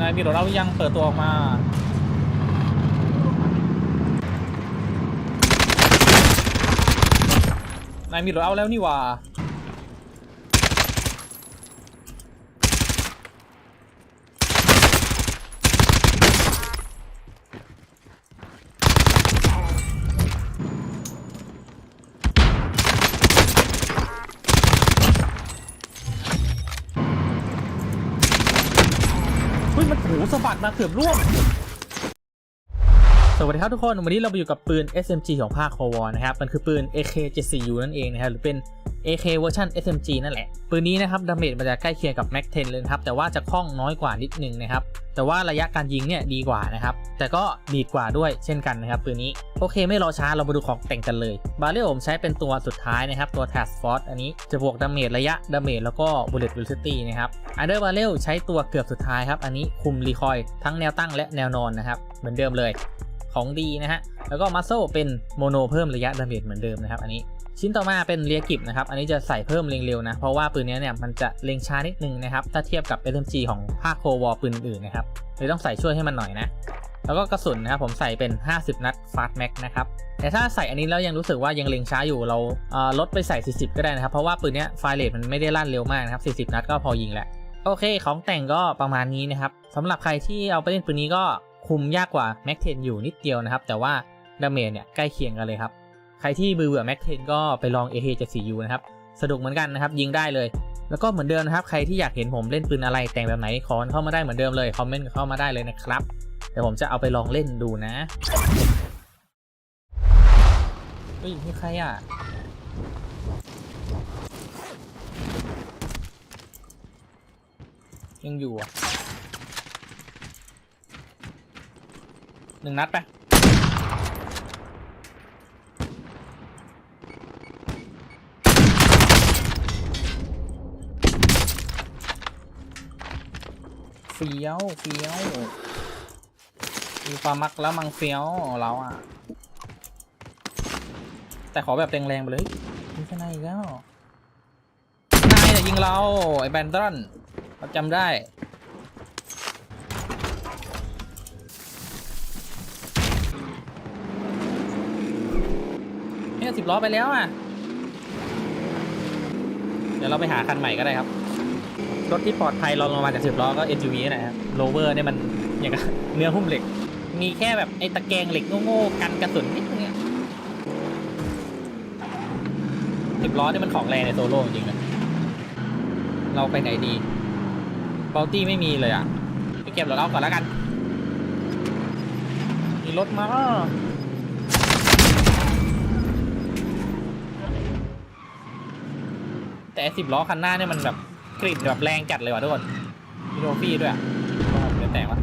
นายมีรถเอายังเปิดตัวออกมานายมีรถเอาแล้วนี่ว่า ฮ้ยมันโหสะบัดมาเกือบร่วงสวัสดีครับทุกคน วันนี้เราไปอยู่กับปืน SMG ของภาคคอวอนะครับ มันคือปืน AK74U นั่นเองนะครับ หรือเป็น AK เวอร์ชัน SMG นั่นแหละ ปืนนี้นะครับดาเมจมันจะใกล้เคียงกับ Mac 10 เลยครับแต่ว่าจะคล่องน้อยกว่านิดนึงนะครับ แต่ว่าระยะการยิงเนี่ยดีกว่านะครับ แต่ก็ดีดกว่าด้วยเช่นกันนะครับปืนนี้ โอเคไม่รอช้าเรามาดูของแต่งกันเลย บาเรลผมใช้เป็นตัวสุดท้ายนะครับ ตัว Task Force อันนี้จะบวกดาเมจระยะดาเมจแล้วก็ Bullet Velocity นะครับ Under Barrel ใช้ตัวเกือบสุดท้ายครับ อันนี้คุมรีคอยทั้งแนวตั้งและแนวนอนนะครับเหมือนเดิมเลยของดีนะฮะแล้วก็มัสโซเป็นโมโนเพิ่มระยะดาเมจเหมือนเดิมนะครับอันนี้ ชิ้นต่อมาเป็นเรียกิบนะครับ อันนี้จะใส่เพิ่มเร็งเร็วนะ เพราะว่าปืนนี้เนี่ยมันจะเล็งช้านิดนึงนะครับ ถ้าเทียบกับ SMG ของภาคโควอปืนอื่นนะครับเลยต้องใส่ช่วยให้มันหน่อยนะ แล้วก็กระสุนนะครับผมใส่เป็น 50 นัด Fast Max นะครับ แต่ถ้าใส่อันนี้แล้วยังรู้สึกว่ายังเล็งช้าอยู่เราเลดไปใส่ 40 ก็ได้นะครับ เพราะว่าปืนนี้ไฟเรทมันไม่ได้ลั่นเร็วมากนะครับ 40 นัดก็พอยิงแหละ โอเค ของแต่งก็ประมาณนี้นะครับสำหรับใครที่เอาไปเล่นปืนนี้ก็คุมยากกว่า Mac 10อยู่นิดเดียวนะครับ แต่ว่าดาเมจเนี่ยใกล้เคียงกันเลยครับ ใครที่มือเบื่อ Mac 10ก็ไปลอง AK74U นะครับสนุกเหมือนกันนะครับยิงได้เลย แล้วก็เหมือนเดิมนะครับใครที่อยากเห็นผมเล่นปืนอะไรแต่งแบบไหนขอเข้ามาได้เหมือนเดิมเลยคอมเมนต์เข้ามาได้เลยนะครับเดี๋ยวผมจะเอาไปลองเล่นดูนะเฮ้ยนี่ใครอะยังอยู่อะหนึ่งนัดไป ฟี้ยวเฟี้ยวมีความมักแล้วมังเฟี้ยวเราอะ แต่ขอแบบแรงๆไปเลยมีแค่ไหนอีกแล้วนายเนี่ยยิงเรา ไอ้แบนดอนเราจำได้เนี่ยสิบล้อไปแล้วอะ เดี๋ยวเราไปหาคันใหม่ก็ได้ครับ รถที่ปลอดภัยรองลงมาจากสิบล้อก็ SUV นี่แหละครับโรเวอร์เนี่ยมันอย่างกับเนื้อหุ้มเหล็ก มีแค่แบบไอ้ตะแกรงเหล็กโง่ๆกันกระสุนนิดนึงเนี่ยสิบล้อเนี่ยมันของแรงในโซโล่จริงนะเราไปไหนดีบอลตี้ไม่มีเลยอะไปเก็บรถเอาก่อนแล้วกัน มีรถมาแต่สิบล้อคันหน้าเนี่ยมันแบบ กลิ่นแบบแรงจัดเลยว่ะทุกคนมีโรฟี่ด้วยอะโอ้โหเดี๋ยวแตกวะ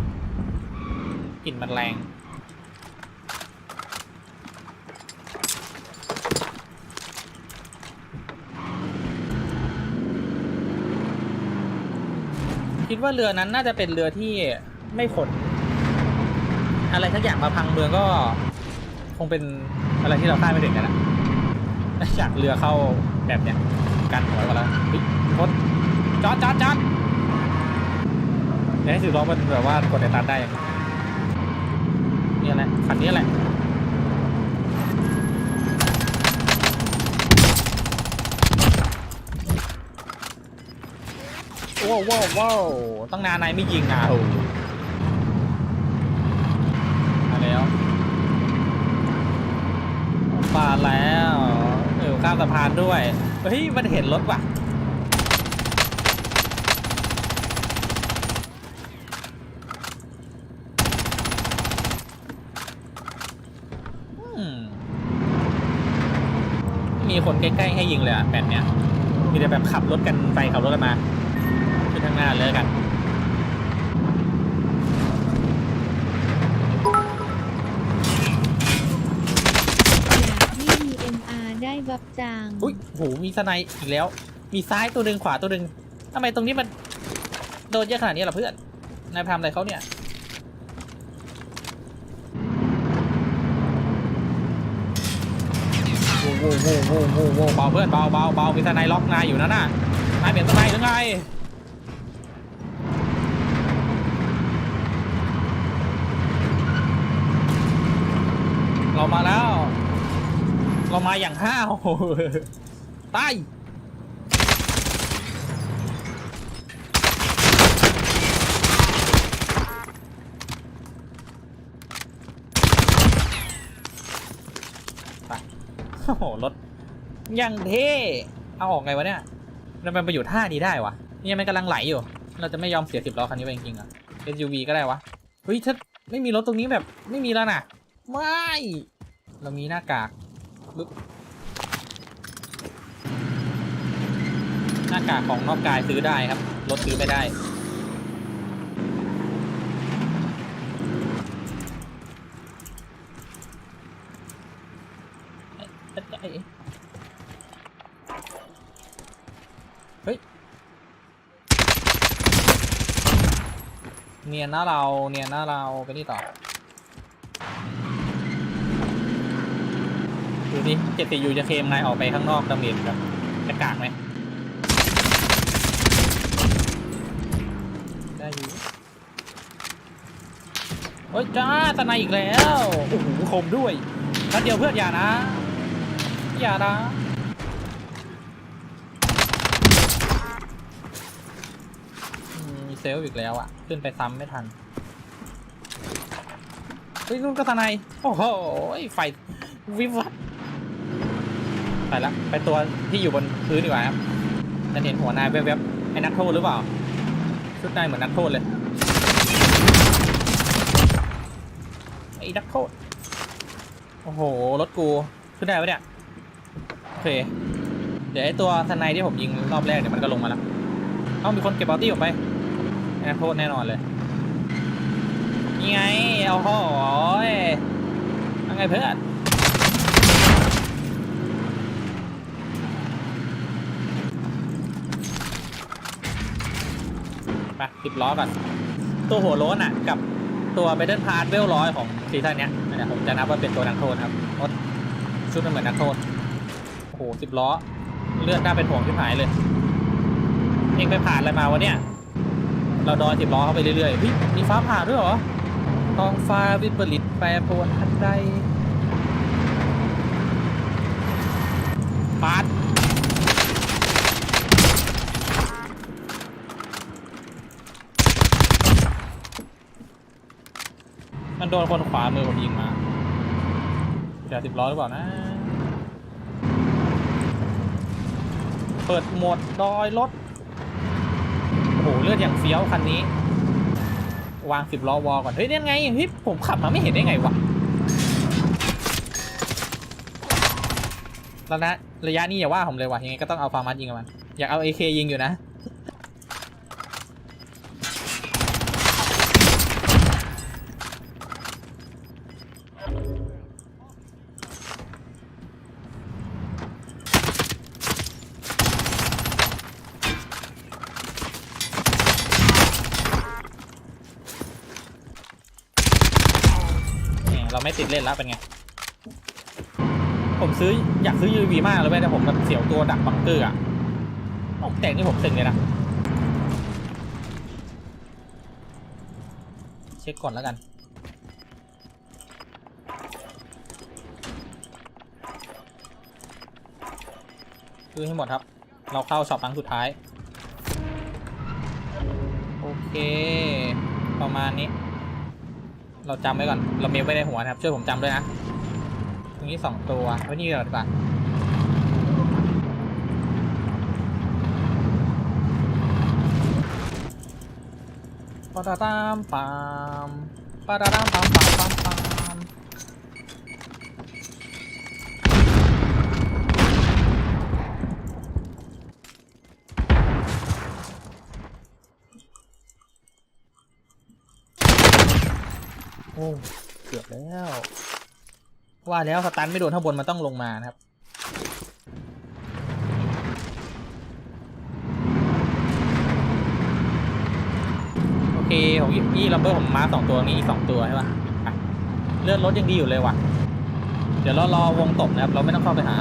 กลิ่นมันแรงคิดว่าเรือนั้นน่าจะเป็นเรือที่ไม่ขนอะไรทักอย่างมาพังเมืองก็ คงเป็นอะไรที่เราคาดไม่ถึงกันนะจากเรือเข้าแบบเนี้ยกันหัวกันแล้วเฮ้ยร จอดจอดจอดเดี๋ยวให้สิบล้อมันแบบว่ากดในตันได้ยังนี่อะไรคันนี้แหละว้าวว้าวว้าวตั้งนานนายไม่ยิงอะโอ้มาแล้วมาแล้วเออข้ามสะพานด้วย เฮ้ย มันเห็นรถว่ะ อืม มีคนใกล้ๆให้ยิงเลยอะแบบเนี้ยมีแต่แบบขับรถกันไปขับรถกันมาขึ้นข้างหน้าเลยละกันอยากให้ DMR ได้บับจางอุ้ยโหมีสไนด์อีกแล้ว มีซ้ายตัวหนึ่งขวาตัวหนึ่งทำไมตรงนี้มันโดนเยอะขนาดนี้ล่ะเพื่อนนายพามอะไรเขาเนี่ย โว้โว้โว้โว้โว้เบาเพื่อนเบาเบาเบามีทนายล็อกนายอยู่นะน่ะนายเปลี่ยนทนายหรือไงเรามาแล้ว เรามาอย่างห้าวตาย โอ้โหรถยังเท่เอาออกไงวะเนี่ยแล้วมันไปอยู่ท่านี้ได้วะเนี่ยมันกำลังไหลอยู่ เราจะไม่ยอมเสียสิบล้อคันนี้ไปจริงๆอะ SUV ก็ได้วะเฮ้ยถ้าไม่มีรถตรงนี้แบบไม่มีแล้วนะไม่เรามีหน้ากากปึ๊บหน้ากากของนอกกายซื้อได้ครับรถซื้อไม่ได้ เอ๊ะเอ๊ะเอ๊ะเฮ้ย เนียนนะเราเนียนนะเราไปนี่ต่อดูสิเจ็ดสี่ยูจะเคลมไงออกไปข้างนอกดาเมจแบบจะกากไหมได้อยู่โอ้ยจ้าตะไนอีกแล้วโอ้โหคมด้วยนัดเดียวเพื่อนอย่านะอย่านะ อืมมีเซ ลล์อีกแล้วอะขึ้นไปซ้ำไม่ทันเฮ้ยนู่นก็ตะไนโอ้โหไฟวิบวับไปละไปตัวที่อยู่บนพื้นดีกว่าครับจะเห็นหัวนายแวบๆไอ้นักโทษหรือเปล่าชุดนายเหมือนนักโทษเลยไอ้นักโทษโอ้โหรถกูขึ้นได้ปะเนี่ยโอเคเดี๋ยวไอ้ตัวทนายที่ผมยิงรอบแรกเดี๋ยมันก็ลงมาแล้วเอ้ามีคนเก็บบัลตี้ออกไป ไอ้นักโทษแน่นอนเลยนี่ไงเอาห่อยยังไงเพื่อนไปสิบล้อก่อนตัวหัวโล้นอะ กับตัวเบเดนพาร์ทเวลร้อยของซีซั่นเนี้ยนั่นแหละผมจะนับว่าเป็นตัวนักโทษครับราะชุดมันเหมือนนักโทษโอ้โหสิบล้อ เลือดน่าเป็นห่วงที่หายเลย เองไปผ่านอะไรมาวะเนี่ย เราดอยสิบล้อเข้าไปเรื่อยๆเฮ้ยมีฟ้าผ่าด้วยเหรอท้องฟ้าวิปริตแปรปรวนทันใดปาดมันโดนคนขวามือผมยิงมาจะสิบล้อหรือเปล่านะ เปิดโหมดดอยรถโอ้โหเลือดอย่างเฟี้ยวคันนี้ วางสิบล้อวอลก่อน เฮ้ยนี่ไงเฮ้ยผมขับมาไม่เห็นได้ไงวะแล้วนะระยะนี้อย่าว่าผมเลยว่ะยังไงก็ต้องเอาฟาร์มัสยิงกับมันอยากเอาเอคยิงอยู่นะ เราไม่ติดเล่นแล้วเป็นไง ผมซื้ออยากซื้อ UV มากเลยเว้ยแต่ผมแบบเสียวตัวดักบังเกอร์อะออกแต่งนี่ผมเซ็งเลยนะ เช็คก่อนแล้วกันซื้อให้หมดครับ เราเข้าช็อปครั้งสุดท้าย โอเค ประมาณนี้ เราจำไว้ก่อน เราเมลไว้ในหัวนะครับ ช่วยผมจำด้วยนะ ตรงนี้สองตัวไว้นี่ก่อนดีกว่าปาตาตามปามปาตาตามปามปามปามปาม โอ้เกือบแล้ว ว่าแล้วสตันไม่โดนข้างบนมันต้องลงมานะครับโอเคผมยี่ลัมเบอร์ผมมาสองตัวนี้อีกสองตัวใช่ปะ่ะเลือดรถยังดีอยู่เลยว่ะ เดี๋ยวเรารอวงตกนะครับ เราไม่ต้องเข้าไปหา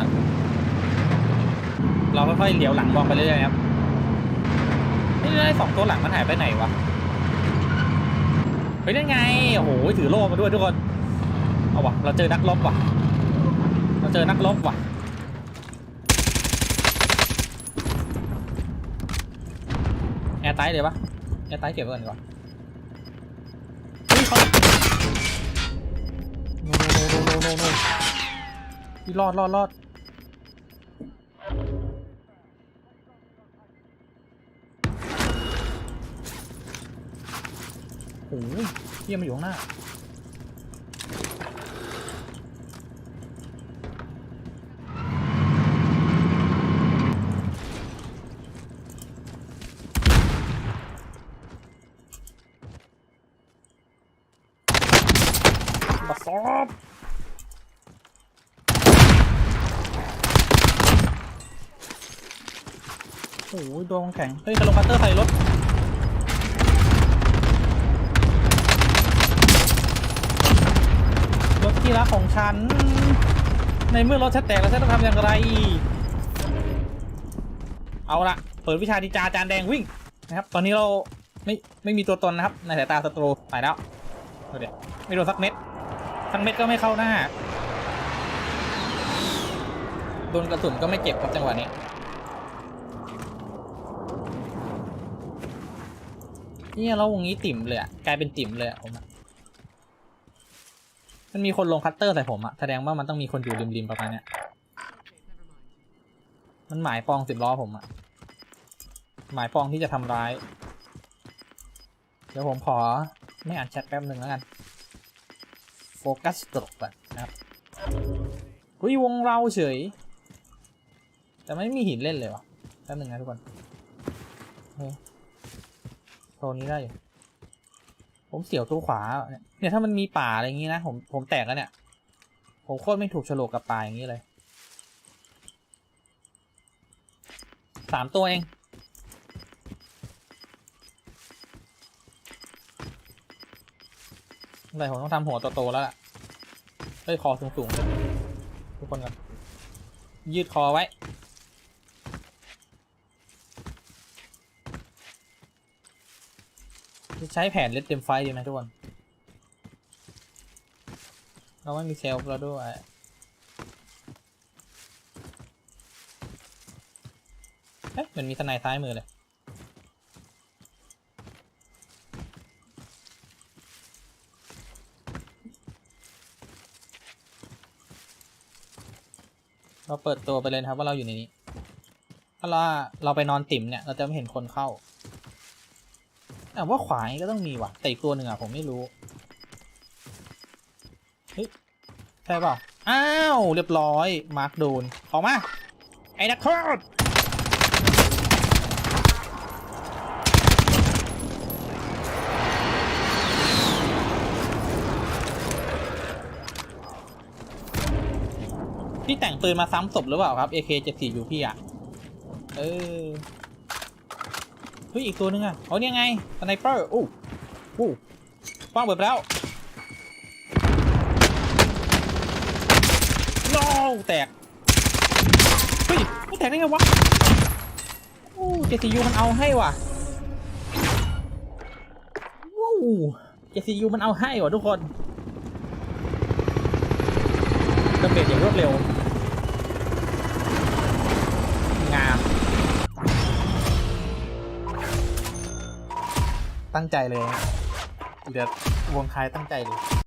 เราค่อยๆเหลียวหลังมองไปเรื่อยๆครับนี่ได้สองตัวหลังมันหายไปไหนวะ เฮ้ยนั่นไง โอ้โห ถือโล่มาด้วยทุกคน เอาวะเราเจอนักรบว่ะ เราเจอนักรบว่ะ แอร์ไตเลยปะแอร์ไตเก็บก่อนดีกว่าเฮ้ยเขาโนโนโนโนโนโนรอดรอดรอด โอ้ยเฮียมาอยู่ข้างหน้าบักซอบโอ้ยโดนแข็ง เฮ้ยคาร์ลคัตเตอร์ใส่รถ รถที่รัก ของฉัน ในเมื่อรถฉันแตกแล้วฉันต้องทำอย่างไร เอาละเปิดวิชาดีจาจานแดงวิ่งนะครับ ตอนนี้เราไม่ไม่มีตัวตนนะครับ ในสายตาศัตรูไปแล้วเดี๋ยวไม่โดนสักเม็ดทั้งเม็ดก็ไม่เข้าหน้าโดนกระสุนก็ไม่เจ็บครับจังหวะนี้เนี่ยเราวงนี้ติ่มเลยอะกลายเป็นติ่มเลยอะผมอะ มันมีคนลงคัตเตอร์ใส่ผมอะแสดงว่ามันต้องมีคนอยู่ริมๆประมาณเนี้ย มันหมายปองสิบล้อผมอะหมายปองที่จะทำร้าย เดี๋ยวผมขอไม่อ่านแชทแป๊บหนึ่งแล้วกัน โฟกัสตกก่อนนะครับอุ้ยวงเราเฉย แต่ไม่มีหินเล่นเลยวะแป๊บหนึ่งนะทุกคนโซนนี้ได้อยู่ ผมเสียวตัวขวา เนี่ยถ้ามันมีป่าอะไรอย่างงี้นะผมผมแตกแล้วเนี่ย ผมโคตรไม่ถูกโฉลกกับป่าอย่างนี้เลยสามตัวเองอะไรผมต้องทำหัวโตๆแล้วล่ะเฮ้ยคอสูงๆทุกคนกันยืดคอไว้ จะ ใช้แผนเลดเต็มไฟดีไหมทุกคน เราไม่มีเซลฟ์แล้วด้วยเอ๊ะมันมีทนายซ้ายมือเลยเราเปิดตัวไปเลยครับว่าเราอยู่ในนี้ ถ้าเราเราไปนอนติ่มเนี่ย เราจะไม่เห็นคนเข้า แต่ว่าขวานี่ก็ต้องมีว่ะแต่อีกตัวหนึ่งอะผมไม่รู้เฮ้ยใช่เปล่าอ้าวเรียบร้อยมาร์คโดนออกมาไอ้นักโทษพี่แต่งปืนมาซ้ำศพหรือเปล่าครับ AK 74 อยู่พี่อะ เออ ฮ้ยอีกตัวนึงอะอ๋อเนี่ยไงสไนเปอร์อู้อู้ป้องเปิดแล้วโนแตกเฮ้ยไม่แตกได้ไงวะโอ้เจซียูมันเอาให้ว่ะว้าวเจซียูมันเอาให้ว่ะทุกคนกระเบิดอย่างรวดเร็ว ตั้งใจเลยเดี๋ยววงคายตั้งใจเลย